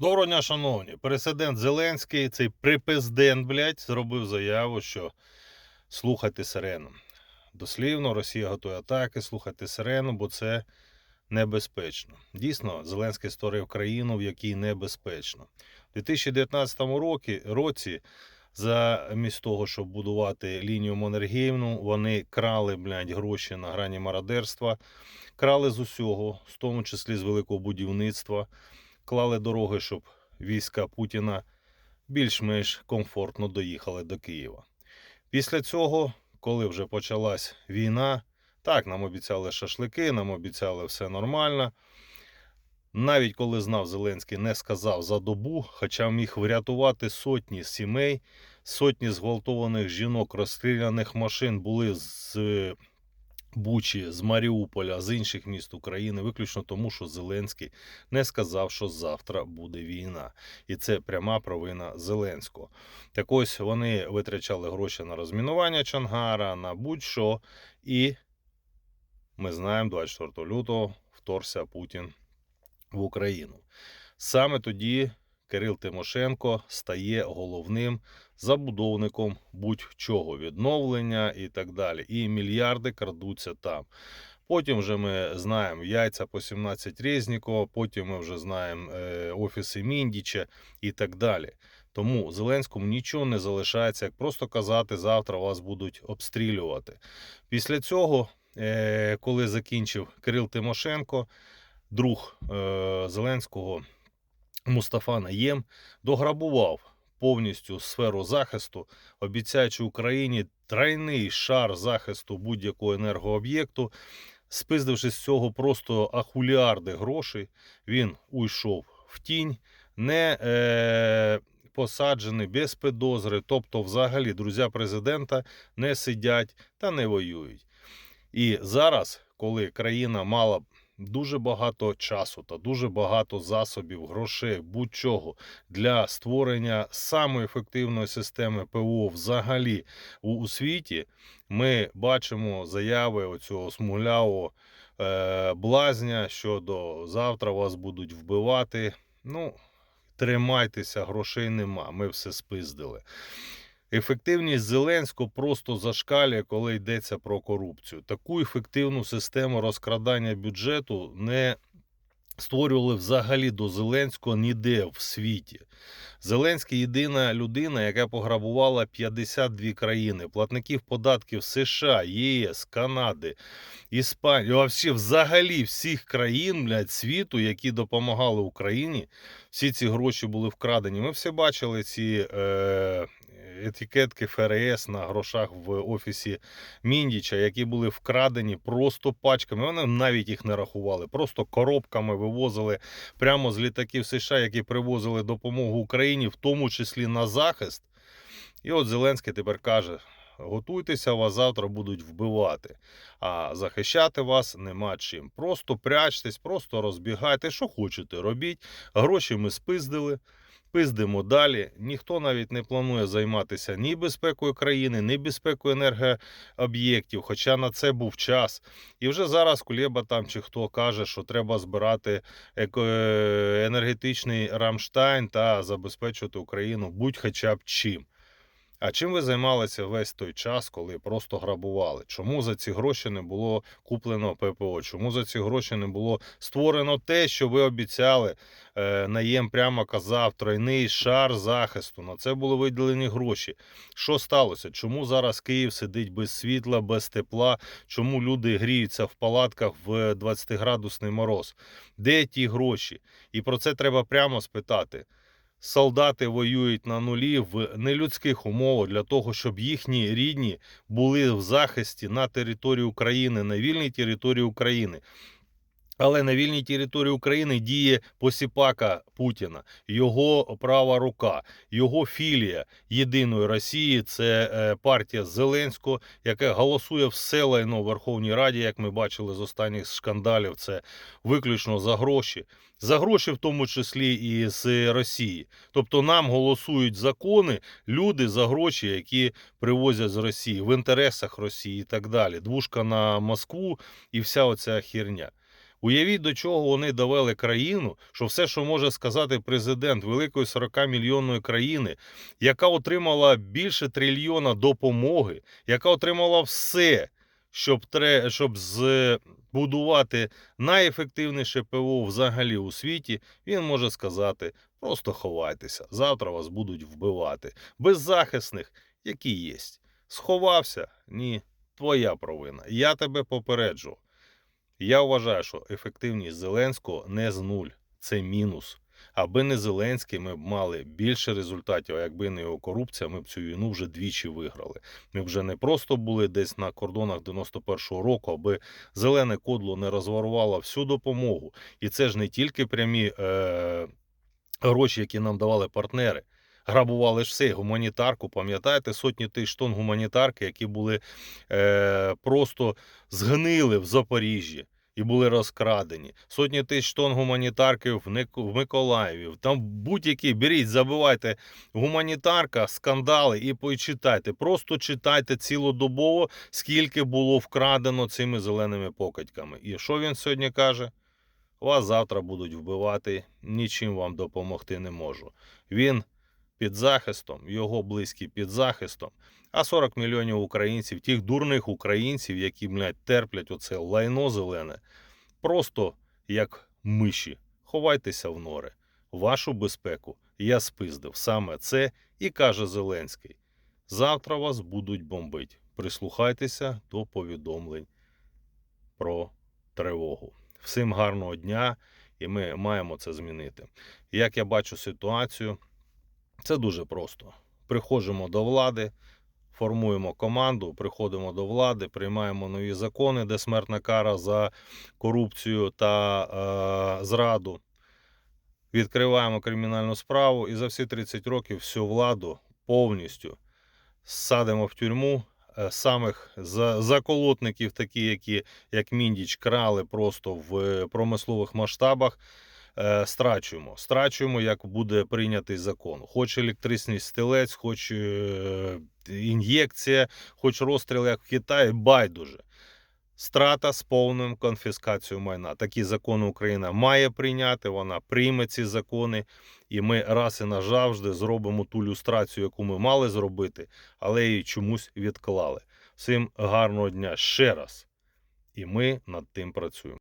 Доброго дня, шановні. Президент Зеленський, цей припиздент, блядь, зробив заяву, що слухайте сирену. Дослівно, Росія готує атаки, слухайте сирену, бо це небезпечно. Дійсно, Зеленський створив країну, в якій небезпечно. У 2019 році, році замість того, щоб будувати лінію Монергіївну, вони крали, блядь, гроші на грані мародерства, крали з усього, в тому числі з великого будівництва клали дороги, щоб війська Путіна більш-менш комфортно доїхали до Києва. Після цього, коли вже почалась війна, так, нам обіцяли шашлики, нам обіцяли все нормально. Навіть коли знав Зеленський, не сказав за добу, хоча міг врятувати сотні сімей, сотні зґвалтованих жінок, розстріляних машин були з Бучі, з Маріуполя, з інших міст України, виключно тому, що Зеленський не сказав, що завтра буде війна, і це пряма провина Зеленського. Так ось вони витрачали гроші на розмінування Чонгара, на будь-що, і ми знаємо, 24 лютого вторгся Путін в Україну. Саме тоді Кирил Тимошенко стає головним забудовником будь-чого відновлення і так далі. І мільярди крадуться там. Потім вже ми знаємо яйця по 17 Резнікова, потім ми вже знаємо е, офіси Міндіча і так далі. Тому Зеленському нічого не залишається, як просто казати, завтра вас будуть обстрілювати. Після цього, е, коли закінчив Кирил Тимошенко, друг е, Зеленського Мустафа Наєм дограбував повністю сферу захисту, обіцяючи Україні тройний шар захисту будь-якого енергооб'єкту. Спиздивши з цього просто ахуліарди грошей, він уйшов в тінь, не е, посаджений без підозри. Тобто, взагалі, друзі президента не сидять та не воюють. І зараз, коли країна мала дуже багато часу та дуже багато засобів, грошей, будь-чого для створення самої ефективної системи ПО взагалі у, світі, ми бачимо заяви оцього смуглявого е, блазня щодо завтра вас будуть вбивати. Ну, тримайтеся, грошей нема. Ми все спиздили. Ефективність Зеленського просто зашкалює, коли йдеться про корупцію. Таку ефективну систему розкрадання бюджету не створювали взагалі до Зеленського ніде в світі. Зеленський єдина людина, яка пограбувала 52 країни, платників податків США, ЄС, Канади, Іспанії, а всі, взагалі всіх країн блядь, світу, які допомагали Україні. Всі ці гроші були вкрадені. Ми всі бачили ці е, етикетки ФРС на грошах в офісі Міндіча, які були вкрадені просто пачками. Вони навіть їх не рахували, просто коробками вивозили прямо з літаків США, які привозили допомогу Україні, в тому числі на захист. І от Зеленський тепер каже. Готуйтеся, вас завтра будуть вбивати, а захищати вас нема чим. Просто прячтесь, просто розбігайте, що хочете, робіть. Гроші ми спиздили, пиздимо далі. Ніхто навіть не планує займатися ні безпекою країни, ні безпекою енергооб'єктів, хоча на це був час. І вже зараз Кулєба там чи хто каже, що треба збирати енергетичний Рамштайн та забезпечувати Україну будь-хоча б чим. А чим ви займалися весь той час, коли просто грабували? Чому за ці гроші не було куплено ППО? Чому за ці гроші не було створено те, що ви обіцяли? Е, Наєм прямо казав тройний шар захисту. На це були виділені гроші. Що сталося? Чому зараз Київ сидить без світла, без тепла? Чому люди гріються в палатках в 20-градусний мороз? Де ті гроші? І про це треба прямо спитати. Солдати воюють на нулі в нелюдських умовах для того, щоб їхні рідні були в захисті на території України, на вільній території України. Але на вільній території України діє посіпака Путіна, його права рука, його філія єдиної Росії це е, партія Зеленського, яка голосує все лайно в Верховній Раді, як ми бачили з останніх шкандалів. Це виключно за гроші, за гроші, в тому числі і з Росії. Тобто нам голосують закони люди за гроші, які привозять з Росії в інтересах Росії і так далі. Двушка на Москву і вся оця херня. Уявіть, до чого вони довели країну, що все, що може сказати президент великої 40-мільйонної країни, яка отримала більше трильйона допомоги, яка отримала все, щоб, тре, щоб збудувати найефективніше ПВО взагалі у світі, він може сказати: просто ховайтеся, завтра вас будуть вбивати. Беззахисних, які є. Сховався? Ні, твоя провина. Я тебе попереджу. Я вважаю, що ефективність Зеленського не з нуль, це мінус. Аби не Зеленський, ми б мали більше результатів, а якби не його корупція, ми б цю війну вже двічі виграли. Ми вже не просто були десь на кордонах 91-го року, аби зелене кодло не розворувало всю допомогу. І це ж не тільки прямі е, гроші, які нам давали партнери. Грабували ж все, гуманітарку. Пам'ятаєте, сотні тисяч тонн гуманітарки, які були е, просто згнили в Запоріжжі і були розкрадені. Сотні тисяч тонн гуманітарки в, Миколаєві. Там будь-які беріть, забивайте гуманітарка, скандали і почитайте. Просто читайте цілодобово, скільки було вкрадено цими зеленими покидьками. І що він сьогодні каже? Вас завтра будуть вбивати, нічим вам допомогти не можу. Він під захистом, його близькі під захистом. А 40 мільйонів українців, тих дурних українців, які блядь, терплять оце лайно зелене, просто як миші. Ховайтеся в нори. Вашу безпеку я спиздив. Саме це і каже Зеленський. Завтра вас будуть бомбити. Прислухайтеся до повідомлень про тривогу. Всім гарного дня, і ми маємо це змінити. Як я бачу ситуацію, це дуже просто. Приходимо до влади, формуємо команду, приходимо до влади, приймаємо нові закони, де смертна кара за корупцію та е, зраду. Відкриваємо кримінальну справу і за всі 30 років всю владу повністю садимо в тюрму. е, Самих заколотників, такі, які як Міндіч, крали просто в промислових масштабах, е, страчуємо. Страчуємо, як буде прийнятий закон. Хоч електричний стілець, хоч е, ін'єкція, хоч розстріл, як в Китаї, байдуже. Страта з повним конфіскацією майна. Такі закони Україна має прийняти. Вона прийме ці закони, і ми раз і назавжди зробимо ту люстрацію, яку ми мали зробити, але її чомусь відклали. Всім гарного дня ще раз. І ми над тим працюємо.